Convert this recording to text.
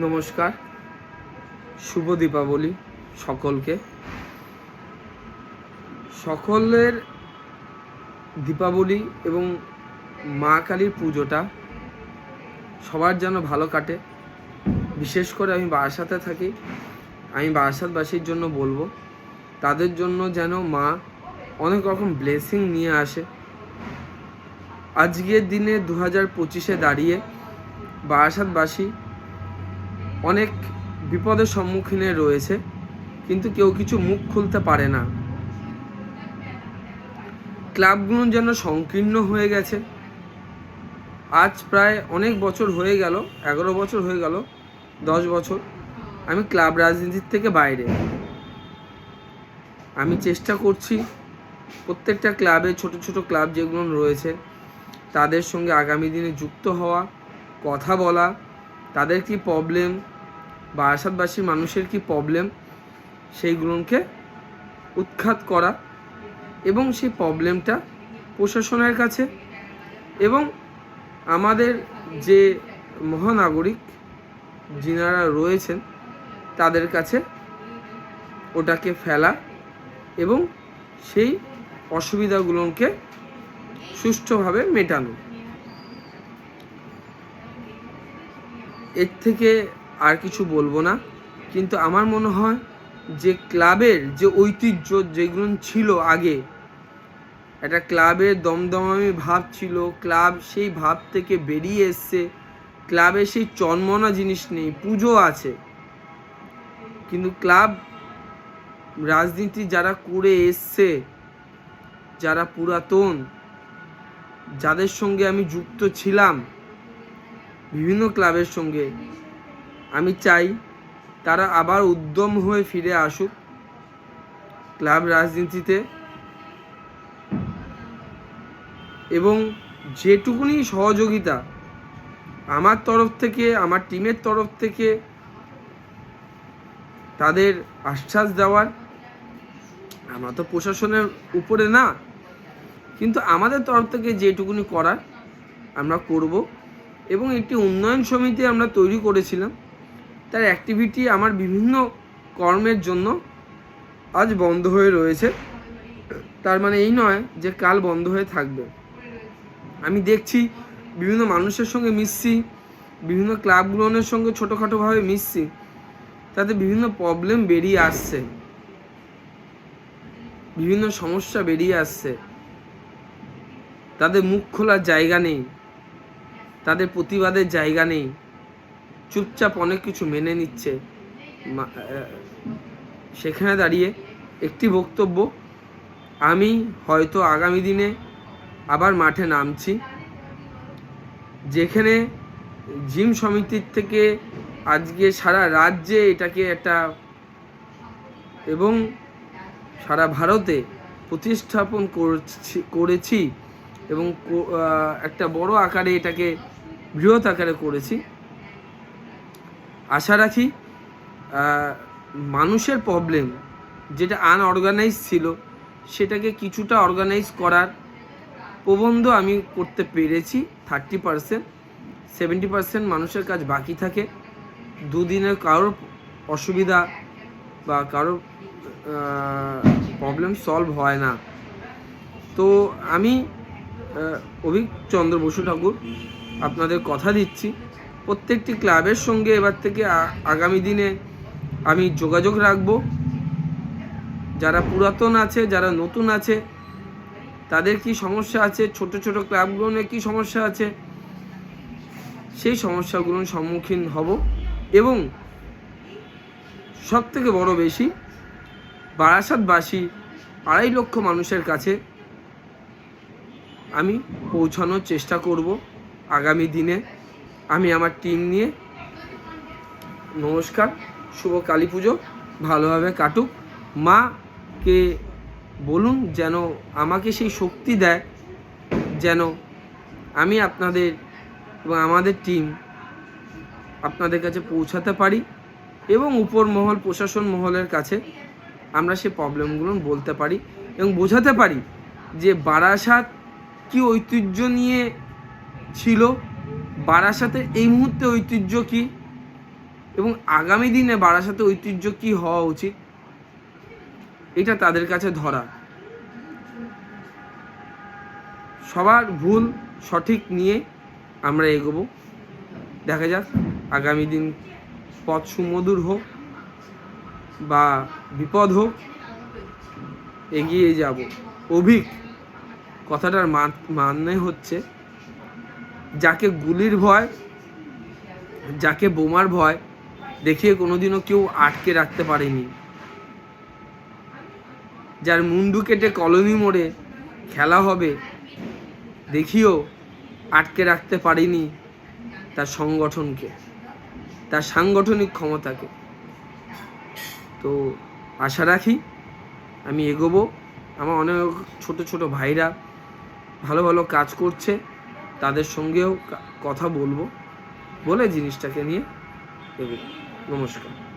নমস্কার। শুভ দীপাবলি সকলকে। সকলের দীপাবলি এবং মা কালীর পুজোটা সবার যেন ভালো কাটে। বিশেষ করে আমি বারাসাতে থাকি, আমি বারাসাতবাসীর জন্য বলব, তাদের জন্য যেন মা অনেক রকম ব্লেসিং নিয়ে আসে। আজকের দিনে দু হাজার পঁচিশে দাঁড়িয়ে বারাসাতবাসী অনেক বিপদের সম্মুখীনে রয়েছে, কিন্তু কেউ কিছু মুখ খুলতে পারে না। ক্লাবগুলো যেন সংকীর্ণ হয়ে গেছে। আজ প্রায় অনেক বছর হয়ে গেল, এগারো বছর হয়ে গেল, দশ বছর। আমি ক্লাব রাজনীতির থেকে বাইরে। আমি চেষ্টা করছি প্রত্যেকটা ক্লাবে, ছোট ছোট ক্লাব যেগুলো রয়েছে, তাদের সঙ্গে আগামী দিনে যুক্ত হওয়া, কথা বলা, তাদের কি প্রবলেম বা আসাদবাসী মানুষের কি প্রবলেম সেইগুলোকে উৎখাত করা এবং সেই প্রবলেমটা প্রশাসনের কাছে এবং আমাদের যে মহানাগরিক যিনারা রয়েছেন, তাদের কাছে ওটাকে ফেলা এবং সেই অসুবিধাগুলোকে সুষ্ঠুভাবে মেটানো। এর থেকে আর কিছু বলব না। কিন্তু আমার মনে হয় যে ক্লাবের যে ঐতিহ্য যেগুলো ছিল আগে, একটা ক্লাবের দমদমামি ভাব ছিল, ক্লাব সেই ভাব থেকে বেরিয়ে এসছে, ক্লাবে সেই চন্মনা জিনিস নেই, পুজো আছে। কিন্তু ক্লাব রাজনীতি যারা করে এসছে, যারা পুরাতন, যাদের সঙ্গে আমি যুক্ত ছিলাম, বিভিন্ন ক্লাবের সঙ্গে আমি চাই তারা আবার উদ্যম হয়ে ফিরে আসুক। ক্লাব রাজনীতিতে এবং যেটুকুনি সহযোগিতা আমার তরফ থেকে, আমার টিমের তরফ থেকে তাদের আশ্বাস দেওয়ার, আমরা তো প্রশাসনের উপরে না, কিন্তু আমাদের তরফ থেকে যেটুকুনি করার আমরা করব এবং একটি উন্নয়ন সমিতি আমরা তৈরি করেছিলাম। তার অ্যাক্টিভিটি আমার বিভিন্ন কর্মের জন্য আজ বন্ধ হয়ে রয়েছে। তার মানে এই নয় যে কাল বন্ধ হয়ে থাকবে। আমি দেখছি বিভিন্ন মানুষের সঙ্গে মিশছি, বিভিন্ন ক্লাবগুলোর সঙ্গে ছোটোখাটোভাবে মিশছি, তাতে বিভিন্ন প্রবলেম বেরিয়ে আসছে। বিভিন্ন সমস্যা বেরিয়ে আসছে। তাদের মুখ খোলার জায়গা নেই। তাদের প্রতিবাদের জায়গা নেই। চুপচাপ অনেক কিছু মেনে নিচ্ছে। সেখানে দাঁড়িয়ে একটি বক্তব্য, আমি হয়তো আগামী দিনে আবার মাঠে নামছি। যেখানে জিম সমিতির থেকে আজকে সারা রাজ্যে এটাকে একটা এবং সারা ভারতে প্রতিস্থাপন করছি, করেছি এবং একটা বড় আকারে এটাকে বৃহৎ আকারে করেছি। আশা রাখি মানুষের প্রবলেম যেটা আনঅর্গানাইজ ছিল, সেটাকে কিছুটা অর্গানাইজ করার প্রবন্ধ আমি করতে পেরেছি। থার্টি পারসেন্ট সেভেন্টি পারসেন্ট মানুষের কাজ বাকি থাকে। দুদিনের কারোর অসুবিধা বা কারোর প্রবলেম সলভ হয় না। তো আমি অভিক চন্দ্র বসু ঠাকুর আপনাদের কথা দিচ্ছি। প্রত্যেকটি ক্লাবের সঙ্গে এবার থেকে আগামী দিনে আমি যোগাযোগ রাখব। যারা পুরাতন আছে, যারা নতুন আছে, তাদের কি সমস্যা আছে? ছোট ছোট ক্লাবগুলো নিয়ে কী সমস্যা আছে? সেই সমস্যাগুলোর সম্মুখীন হব। এবং সব থেকে বড় বেশি বারাসাতবাসী আড়াই লক্ষ মানুষের কাছে আমি পৌঁছানোর চেষ্টা করব আগামী দিনে। আমি আমার টিম নিয়ে নমস্কার, শুভ কালী পুজো, ভালোভাবে কাটুক। মাকে বলুন যেন আমাকে সেই শক্তি দেয়, যেন আমি আপনাদের এবং আমাদের টিম আপনাদের কাছে পৌঁছাতে পারি এবং উপর মহল, প্রশাসন মহলের কাছে আমরা সেই প্রবলেমগুলো বলতে পারি এবং বোঝাতে পারি যে বারাসাত কি ঐতিহ্য নিয়ে ছিল বারাসাতের এই মুহূর্তে ঐতিহ্য কি? এবং আগামী দিনে বারাসাতে ঐতিহ্য কি হওয়া উচিত? এটা তাদের কাছে ধরা। সবার ভুল সঠিক নিয়ে আমরা এগোবো। দেখা যাক, আগামী দিন পথ সুমধুর হোক বা বিপদ হোক, এগিয়ে যাব। অভিক, কথাটার মানে হচ্ছে যাকে গুলির ভয়, যাকে বোমার ভয় দেখিয়ে কোনোদিনও কেউ আটকে রাখতে পারেনি। যার মুন্ডু কেটে কলোনি মোড়ে খেলা হবে দেখিও আটকে রাখতে পারিনি তার সংগঠনকে, তার সাংগঠনিক ক্ষমতাকে। তো আশা রাখি আমি এগোবো। আমার অনেক ছোট ছোট ভাইরা ভালো ভালো কাজ করছে। তাদের সঙ্গেও কথা বলব। বলে জিনিসটাকে নিয়ে নমস্কার।